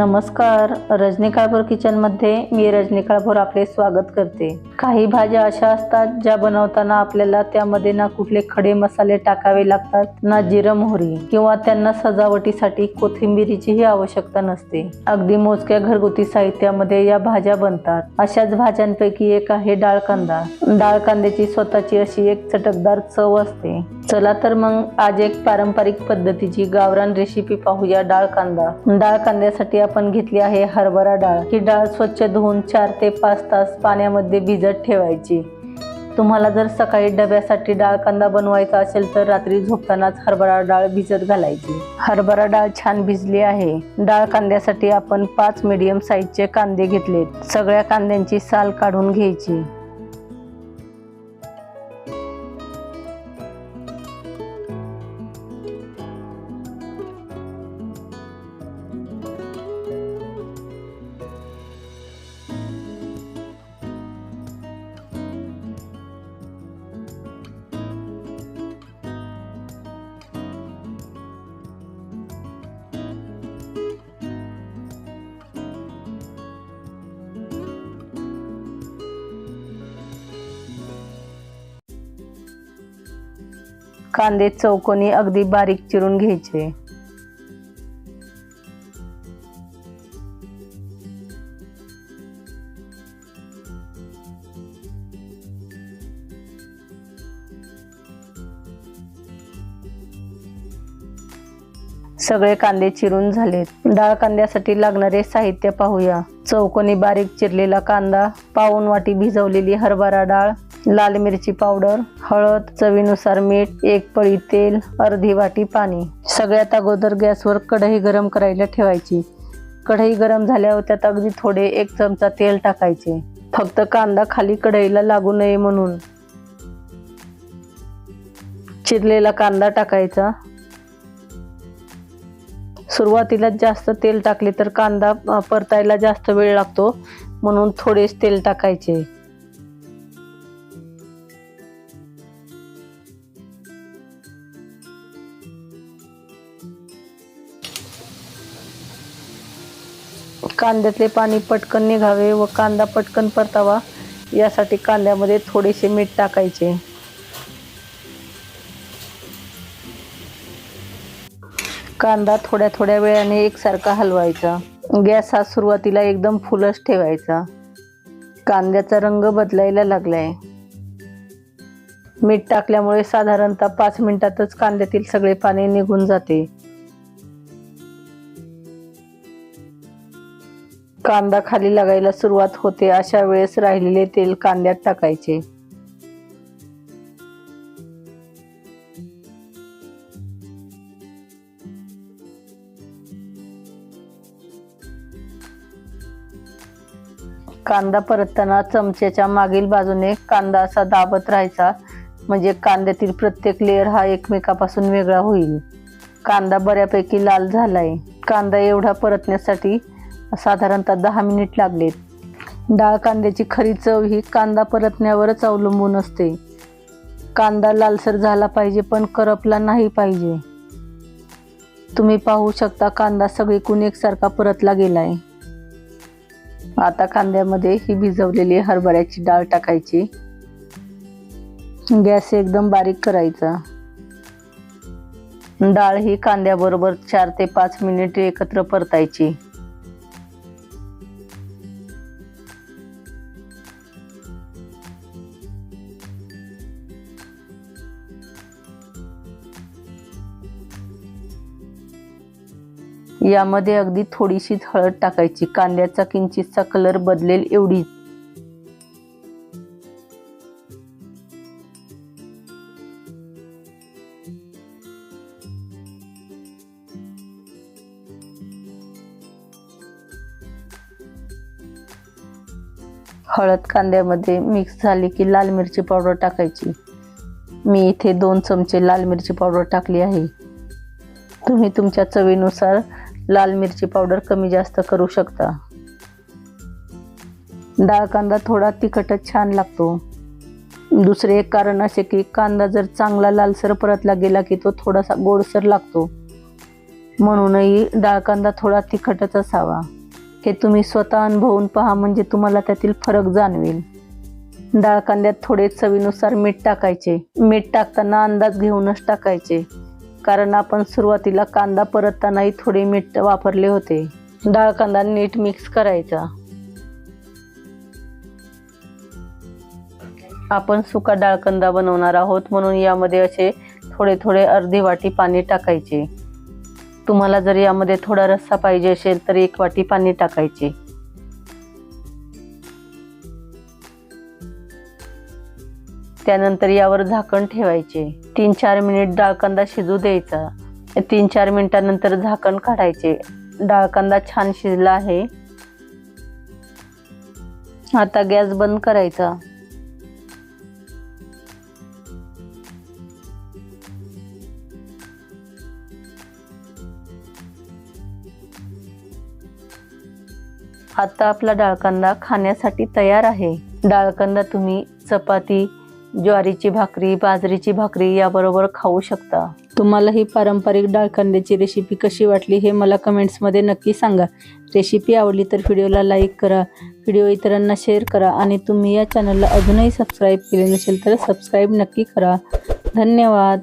नमस्कार. रजनी काळभोर किचनमध्ये मी रजनी काळभोर आपले स्वागत करते. काही भाज्या अशा असतात ज्या बनवताना आपल्याला त्यामध्ये ना कुठले खडे मसाले टाकावे लागतात ना जिरं मोहरी किंवा त्यांना सजावटीसाठी कोथिंबिरीचीही आवश्यकता नसते. अगदी मोजक्या घरगुती साहित्यामध्ये या भाज्या बनतात. अशाच भाज्यांपैकी एक आहे डाळ कांदा डाळ कांद्याची स्वतःची अशी एक चटकदार चव असते. चला तर मग आज एक पारंपरिक पद्धतीची गावरान रेसिपी पाहूया डाळ कांदा डाळ कांद्यासाठी आपण घेतली आहे हरभरा डाळ. ही डाळ स्वच्छ धुवून चार ते पाच तास पाण्यामध्ये भिजत ठेवायची. तुम्हाला जर सकाळी डब्यासाठी डाळ कांदा बनवायचा असेल तर रात्री झोपतानाच हरभरा डाळ भिजत घालायची. हरभरा डाळ छान भिजली आहे. डाळ कांद्यासाठी आपण पाच मीडियम साईजचे कांदे घेतलेत. सगळ्या कांद्यांची साल काढून घ्यायची. कांदे चौकोनी अगदी बारीक चिरून घ्यायचे. सगळे कांदे चिरून झालेत. डाळ कांद्यासाठी लागणारे साहित्य पाहूया. चौकोनी बारीक चिरलेला कांदा पाऊन वाटी भिजवलेली हरभरा डाळ लाल मिरची पावडर हळद चवीनुसार मीठ एक पळी तेल अर्धी वाटी पाणी. सगळ्यात अगोदर गॅसवर कढई गरम करायला ठेवायची. कढई गरम झाल्यावर त्यात अगदी थोडे एक चमचा तेल टाकायचे. फक्त कांदा खाली कढईला लागू नये म्हणून. चिरलेला कांदा टाकायचा. सुरुवातीला जास्त तेल टाकले तर कांदा परतायला जास्त वेळ लागतो म्हणून थोडेच तेल टाकायचे. कांद्यातले पाणी पटकन निघावे व कांदा पटकन परतावा यासाठी कांद्यामध्ये थोडेसे मीठ टाकायचे. कांदा थोड्या थोड्या वेळाने एकसारखा हलवायचा. गॅस हा सुरुवातीला एकदम फुलच ठेवायचा. कांद्याचा रंग बदलायला लागलाय. मीठ टाकल्यामुळे साधारणतः पाच मिनिटातच कांद्यातील सगळे पाणी निघून जाते. कांदा खाली लागायला सुरुवात होते. अशा वेळेस राहिलेले तेल कांद्यात टाकायचे. कांदा परतताना चमच्याच्या मागील बाजूने कांदा असा दाबत राहायचा. म्हणजे कांद्यातील प्रत्येक लेअर हा एकमेकापासून वेगळा होईल. कांदा बऱ्यापैकी लाल झालाय. कांदा एवढा परतण्यासाठी साधारणतः दहा मिनिट लागलेत. डाळ कांद्याची खरी चव ही कांदा परतण्यावरच अवलंबून असते. कांदा लालसर झाला पाहिजे पण करपला नाही पाहिजे. तुम्ही पाहू शकता कांदा सगळीकून एकसारखा परतला गेलाय. आता कांद्यामध्ये ही भिजवलेली हरभऱ्याची डाळ टाकायची. गॅस एकदम बारीक करायचा. डाळ ही कांद्याबरोबर चार ते पाच मिनिटे एकत्र परतायची. यामध्ये अगदी थोडीशीच हळद टाकायची. कांद्याचा किंचितचा कलर बदलेल एवढी. हळद कांद्यामध्ये मिक्स झाली की लाल मिरची पावडर टाकायची. मी इथे दोन चमचे लाल मिरची पावडर टाकली आहे. तुम्ही तुमच्या चवीनुसार लाल मिरची पावडर कमी जास्त करू शकता. डाळ कांदा थोडा तिखटच छान लागतो. दुसरे एक कारण असे की कांदा जर चांगला लालसर परतला गेला की तो थोडासा गोडसर लागतो. म्हणूनही डाळ कांदा थोडा तिखटच असावा. हे तुम्ही स्वतः अनुभवून पहा म्हणजे तुम्हाला त्यातील फरक जाणवेल. डाळ कांद्यात थोडे चवीनुसार मीठ टाकायचे. मीठ टाकताना अंदाज घेऊनच टाकायचे. कारण आपण सुरुवातीला कांदा परततानाही थोडे मीठ वापरले होते. डाळ कांदा नीट मिक्स करायचा. आपण सुका डाळ कांदा बनवणार आहोत म्हणून यामध्ये असे थोडे थोडे अर्धी वाटी पाणी टाकायचे. तुम्हाला जर यामध्ये थोडा रस्सा पाहिजे असेल तर एक वाटी पाणी टाकायचे. त्यानंतर यावर झाकण ठेवायचे. तीन चार मिनिट डाळ कांदा शिजू द्यायचा. तीन चार मिनिटानंतर झाकण काढायचे. डाळ कांदा छान शिजला आहे. आता गॅस बंद करायचा. आता आपला डाळकांदा खाण्यासाठी तयार आहे. डाळकांदा तुम्ही चपाती ज्वारीची भाकरी बाजरीची भाकरी याबरोबर खाऊ शकता. तुम्हाला ही पारंपरिक डाळकांद्याची रेसिपी कशी वाटली हे मला कमेंट्समध्ये नक्की सांगा. रेसिपी आवडली तर व्हिडिओला लाईक करा व्हिडिओ इतरांना शेअर करा आणि तुम्ही या चॅनलला अजूनही सबस्क्राईब केले नसेल तर सबस्क्राईब नक्की करा. धन्यवाद.